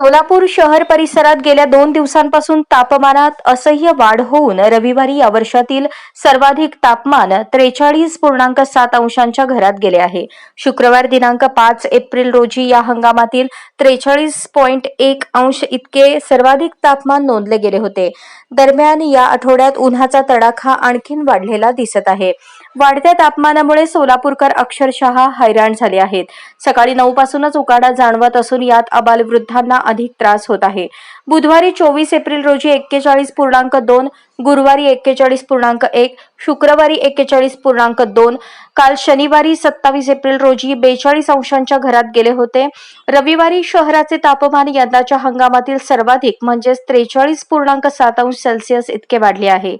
सोलापूर शहर परिसरात गेल्या दोन दिवसांपासून तापमानात असह्य वाढ होऊन रविवारी या वर्षातील सर्वाधिक तापमान त्रेचाळीस पूर्णांक सात अंशांच्या घरात गेले आहे. शुक्रवार दिनांक पाच एप्रिल रोजी या हंगामातील त्रेचाळीस पॉइंट एक अंश इतके सर्वाधिक तापमान नोंदले गेले होते. दरम्यान या आठवड्यात उन्हाचा तडाखा आणखीन वाढलेला दिसत आहे. वाढत्या तापमानामुळे सोलापूरकर अक्षरशः हैराण झाले आहेत. सकाळी नऊ पासूनच उकाडा जाणवत असून यात अबालवृद्धांना अधिक त्रास होत आहे. बुधवारी चोवीस एप्रिल रोजी एक्केचाळीस पूर्णांक दोन गुरुवारी एक्केचाळीस पूर्णांक एक शुक्रवारी एक्केचाळीस पूर्णांक दोन काल शनिवारी सत्तावीस एप्रिल रोजी बेचाळीस अंशांच्या घरात गेले होते. रविवारी शहराचे तापमान यंदाच्या हंगामातील सर्वाधिक म्हणजेच त्रेचाळीस पूर्णांक सात अंश सेल्सिअस इतके वाढले आहे.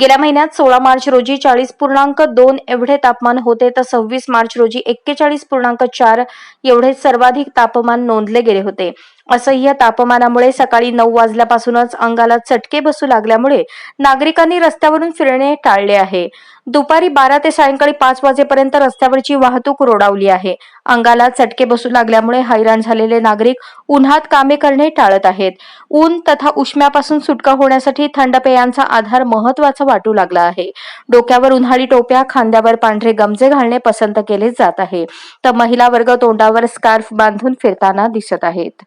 गेल्या महिन्यात सोळा मार्च रोजी चाळीस पूर्णांक दोन एवढे तापमान होते तर सव्वीस मार्च रोजी एक्केचाळीस पूर्णांक चार एवढे सर्वाधिक तापमान नोंदले गेले होते. असह्य तापमानामुळे सकाळी नऊ वाजल्यापासूनच अंगाला चटके बसू लागल्यामुळे नागरिकांनी रस्त्यावरून फिरणे टाळले आहे. दुपारी बारा ते सायंकाळी पाच वाजेपर्यंत रस्त्यावरची वाहतूक रोडावली आहे. अंगाला चटके बसू लागल्यामुळे हैराण झालेले नागरिक उन्हात कामे करणे टाळत आहेत. ऊन तथा उष्म्यापासून सुटका होण्यासाठी थंड पेयांचा आधार महत्त्वाचा वाटू लागला आहे. डोक्यावर उन्हाळी टोप्या खांद्यावर पांढरे गमजे घालणे पसंत केले जात आहे. तर महिला वर्ग तोंडावर स्कार्फ बांधून फिरताना दिसत आहेत.